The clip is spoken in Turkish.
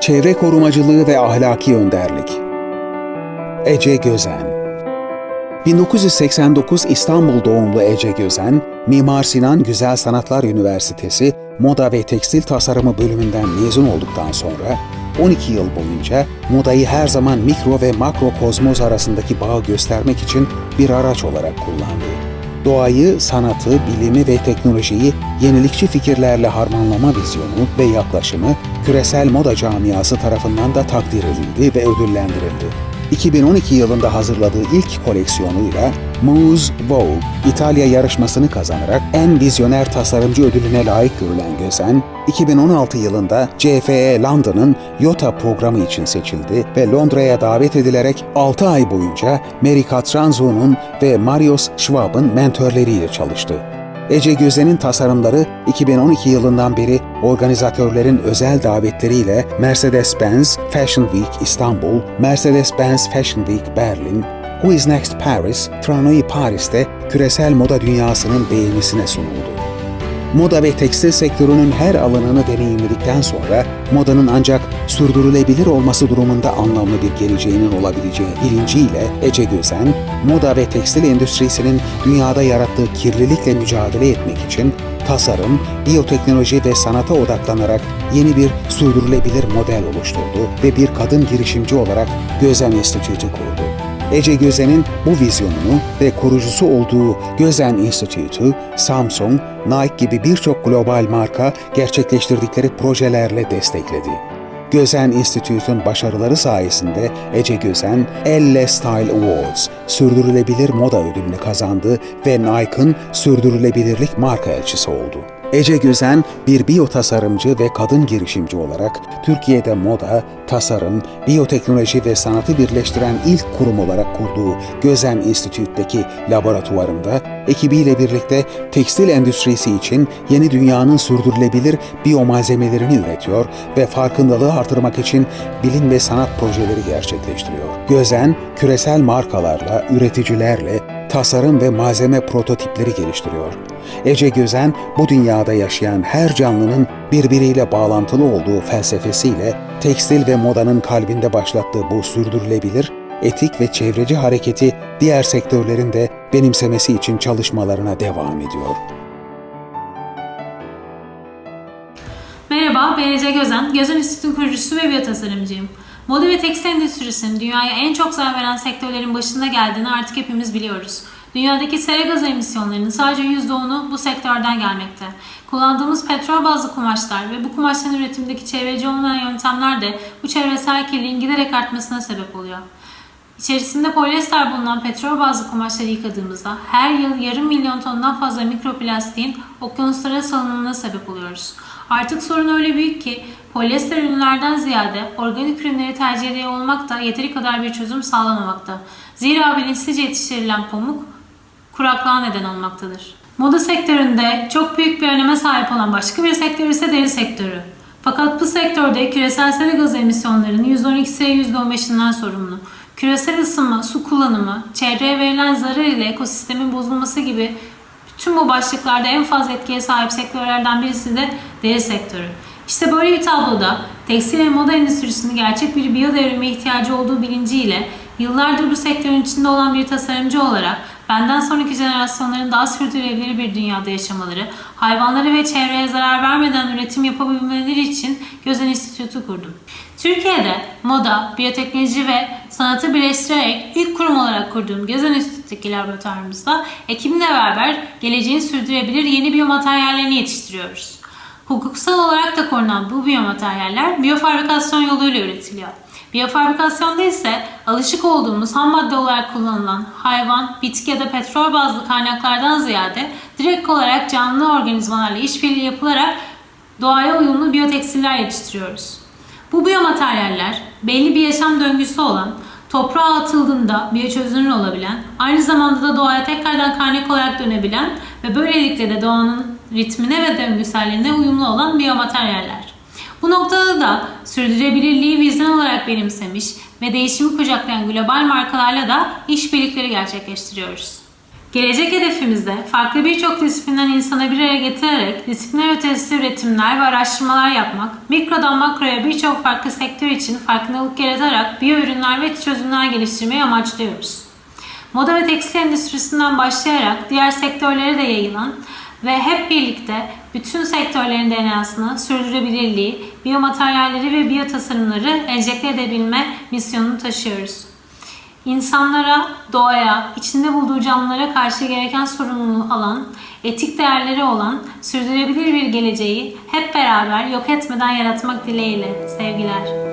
çevre korumacılığı ve ahlaki önderlik. Ece Gözen 1989 İstanbul doğumlu Ece Gözen, Mimar Sinan Güzel Sanatlar Üniversitesi Moda ve Tekstil Tasarımı bölümünden mezun olduktan sonra 12 yıl boyunca modayı her zaman mikro ve makro kozmoz arasındaki bağı göstermek için bir araç olarak kullandı. Doğayı, sanatı, bilimi ve teknolojiyi yenilikçi fikirlerle harmanlama vizyonu ve yaklaşımı küresel moda camiası tarafından da takdir edildi ve ödüllendirildi. 2012 yılında hazırladığı ilk koleksiyonuyla Muse Vogue İtalya yarışmasını kazanarak en vizyoner tasarımcı ödülüne layık görülen Gözen, 2016 yılında CFE London'ın YOTA programı için seçildi ve Londra'ya davet edilerek 6 ay boyunca Mary Katranzo'nun ve Marius Schwab'ın mentörleriyle çalıştı. Ece Gözen'in tasarımları 2012 yılından beri organizatörlerin özel davetleriyle Mercedes-Benz Fashion Week İstanbul, Mercedes-Benz Fashion Week Berlin, Who is Next Paris, Tranoi Paris'te küresel moda dünyasının beğenisine sunuldu. Moda ve tekstil sektörünün her alanını deneyimledikten sonra modanın ancak sürdürülebilir olması durumunda anlamlı bir geleceğinin olabileceği bilinciyle Ece Gözen, moda ve tekstil endüstrisinin dünyada yarattığı kirlilikle mücadele etmek için tasarım, biyoteknoloji ve sanata odaklanarak yeni bir sürdürülebilir model oluşturdu ve bir kadın girişimci olarak Gözen Enstitüsü kurdu. Ece Gözen'in bu vizyonunu ve kurucusu olduğu Gözen Enstitüsü, Samsung, Nike gibi birçok global marka gerçekleştirdikleri projelerle destekledi. Gözen Enstitüsü'nün başarıları sayesinde Ece Gözen, Elle Style Awards, sürdürülebilir moda ödülünü kazandı ve Nike'ın sürdürülebilirlik marka elçisi oldu. Ece Gözen bir biyo tasarımcı ve kadın girişimci olarak Türkiye'de moda, tasarım, biyoteknoloji ve sanatı birleştiren ilk kurum olarak kurduğu Gözen Enstitü'deki laboratuvarında ekibiyle birlikte tekstil endüstrisi için yeni dünyanın sürdürülebilir biyomalzemelerini üretiyor ve farkındalığı artırmak için bilim ve sanat projeleri gerçekleştiriyor. Gözen, küresel markalarla, üreticilerle, tasarım ve malzeme prototipleri geliştiriyor. Ece Gözen bu dünyada yaşayan her canlının birbiriyle bağlantılı olduğu felsefesiyle tekstil ve modanın kalbinde başlattığı bu sürdürülebilir, etik ve çevreci hareketi diğer sektörlerin de benimsemesi için çalışmalarına devam ediyor. Merhaba, ben Ece Gözen. Gözen Enstitüsü kurucusu ve biyotasarımcıyım. Moda ve tekstil endüstrisinin dünyaya en çok zarar veren sektörlerin başında geldiğini artık hepimiz biliyoruz. Dünyadaki sera gazı emisyonlarının sadece %10'u bu sektörden gelmekte. Kullandığımız petrol bazlı kumaşlar ve bu kumaşların üretimindeki çevreci olmayan yöntemler de bu çevresel kirliliğin giderek artmasına sebep oluyor. İçerisinde polyester bulunan petrol bazlı kumaşları yıkadığımızda her yıl yarım milyon tondan fazla mikroplastiğin okyanuslara salınımına sebep oluyoruz. Artık sorun öyle büyük ki polyester ürünlerden ziyade organik ürünleri tercih ediyor olmak da yeteri kadar bir çözüm sağlamamakta. Zira bilinçsizce yetiştirilen pamuk kuraklığa neden olmaktadır. Moda sektöründe çok büyük bir öneme sahip olan başka bir sektör ise deri sektörü. Fakat bu sektörde küresel sera gazı emisyonlarının %12'si %15'inden sorumlu. Küresel ısınma, su kullanımı, çevreye verilen zarar ile ekosistemin bozulması gibi tüm bu başlıklarda en fazla etkiye sahip sektörlerden birisi de deri sektörü. İşte böyle bir tabloda tekstil ve moda endüstrisinin gerçek bir biyo devrime ihtiyacı olduğu bilinciyle yıllardır bu sektörün içinde olan bir tasarımcı olarak benden sonraki jenerasyonların daha sürdürülebilir bir dünyada yaşamaları, hayvanlara ve çevreye zarar vermeden üretim yapabilmeleri için Gözen Enstitüsü kurdum. Türkiye'de moda, biyoteknoloji ve sanatı birleştirerek ilk kurum olarak kurduğum Gözen Enstitüsü'ndeki laboratuvarımızda ekibimle beraber geleceğin sürdürülebilir yeni biyomateryallerini yetiştiriyoruz. Hukuksal olarak da korunan bu biyomateryaller biyofabrikasyon yoluyla üretiliyor. Biyofabrikasyonda ise alışık olduğumuz ham madde olarak kullanılan hayvan, bitki ya da petrol bazlı kaynaklardan ziyade direkt olarak canlı organizmalarla işbirliği yapılarak doğaya uyumlu biyotekstiller yetiştiriyoruz. Bu biyomateryaller belli bir yaşam döngüsü olan, toprağa atıldığında biyoçözünür olabilen, aynı zamanda da doğaya tekrardan kaynak olarak dönebilen ve böylelikle de doğanın ritmine ve döngüselliğine uyumlu olan biyomateryaller. Bu noktada da sürdürülebilirliği vizyon olarak benimsemiş ve değişimi kucaklayan global markalarla da işbirlikleri gerçekleştiriyoruz. Gelecek hedefimizde farklı birçok disiplinden insana bir araya getirerek disiplinler ötesi üretimler ve araştırmalar yapmak, mikrodan makroya birçok farklı sektör için farkındalık yaratarak biyo ürünler ve çözümler geliştirmeyi amaçlıyoruz. Moda ve tekstil endüstrisinden başlayarak diğer sektörlere de yayılan ve hep birlikte bütün sektörlerin DNA'sını, sürdürülebilirliği, biyomateryalleri ve biyotasarımları enjekte edebilme misyonunu taşıyoruz. İnsanlara, doğaya, içinde bulduğu canlılara karşı gereken sorumluluğu alan, etik değerleri olan, sürdürülebilir bir geleceği hep beraber yok etmeden yaratmak dileğiyle. Sevgiler.